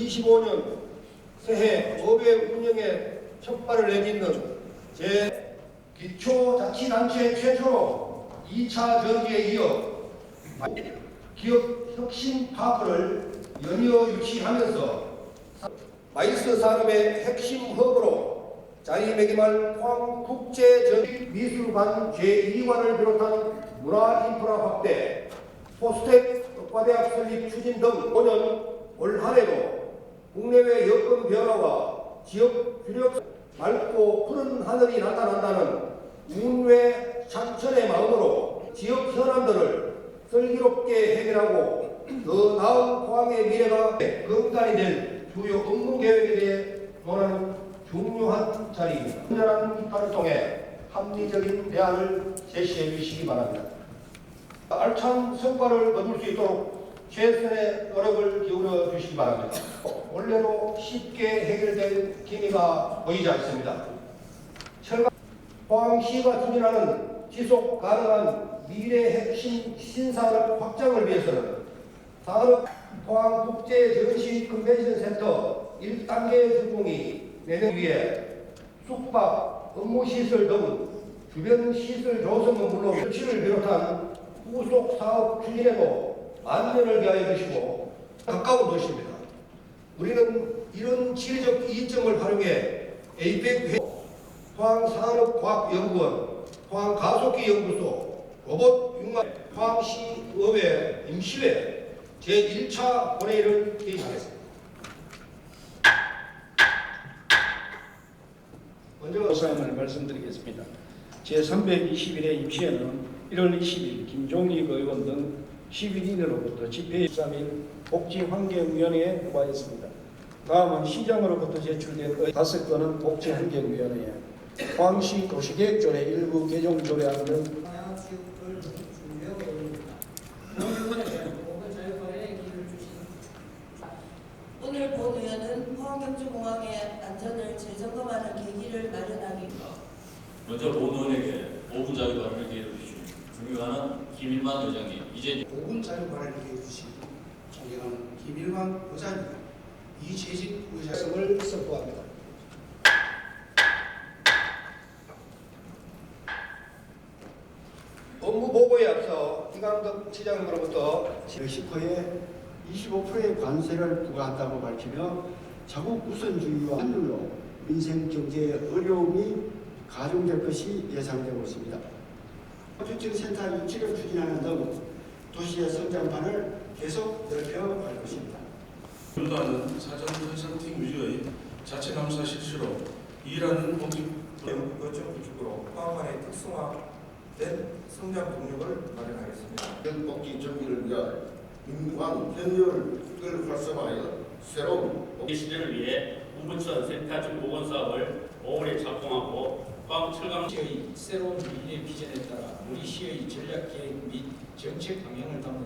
2025년 새해 업의 운영에 첫 발을 내딛는 제 기초자치단체 최초로 2차 전기에 이어 기업 혁신 파크를 연이어 유치하면서 마이스 산업의 핵심 허브로 자리매김할 포항국제전 미술관 제2관을 비롯한 문화인프라 확대, 포스텍 특과대학 설립 추진 등 5년 올 한해도 국내외 여건 변화와 지역 주력 맑고 푸른 하늘이 나타난다는 운외 창천의 마음으로 지역 현안들을 슬기롭게 해결하고 더 나은 포항의 미래가 근간이 될 주요 업무 계획에 대해 논하는 중요한 자리입니다. 친절한 비판을 통해 합리적인 대안을 제시해 주시기 바랍니다. 알찬 성과를 거둘 수 있도록 최선의 노력을 기울여 주시기 바랍니다. 원래로 쉽게 해결될 기미가 보이지 않습니다. 철강 포항시가 추진하는 지속 가능한 미래 핵심 신산업 확장을 위해서는 산업 포항 국제 전시 컨벤션 센터 1단계 준공이 내년 위에 숙박, 업무시설 등 주변 시설 조성은 물론 설치를 비롯한 후속 사업 추진에도 만전을 기하여 주시고 가까운 도시입니다. 우리는 이런 지리적 이점을 활용해 에이펙 회 포항산업과학연구원, 포항가속기연구소, 로봇 융합 포항시의회 임시회 제1차 본회의를 개시하겠습니다. 먼저 사항을 말씀드리겠습니다. 제321회 임시회는 1월 20일 김종익 의원 등 11인으로부터 집회 13일 복지환경위원회에 통과했습니다. 다음은 시장으로부터 제출된 의 다섯 건은 복지환경위원회에 포항시 도시계획조례 일부 개정 조례안 등 주신 오늘 본 의원은 포항경주공항의 안전을 재점검하는 계기를 마련하기 먼저 본 의원에게 5분 자유 발언을 기회해 주시고 중요한 김일만 의장님 이제 5분 자유 발언을 해주신 존경하는 김일환 의장님, 이재직 의장 말씀을 선포합니다. 업무 보고에 앞서 이강덕 시장으로부터 멕시코에 25%의 관세를 부과한다고 밝히며 자국 우선주의와 환율로 민생 경제의 어려움이 가중될 것이 예상되고 있습니다. 주증 센터 유치를 추진하는 등 도시의 성장판을 계속 넓혀갈 것입니다. 불가는 사전 현상팀 위의 자체 감사 실시로 일하는 공직 거점 구축으로 포항만의 특성화된 성장 동력을 마련하겠습니다. 복지 정비를 위하여 민관 편의를 활성화하여 새로운 이 시대를 위해 우부천 생태증 보건 사업을 5월에 착공하고 포항 철강 시의 새로운 미래 비전에 따라 우리 시의 전략 계획 및 정책 방향을 담은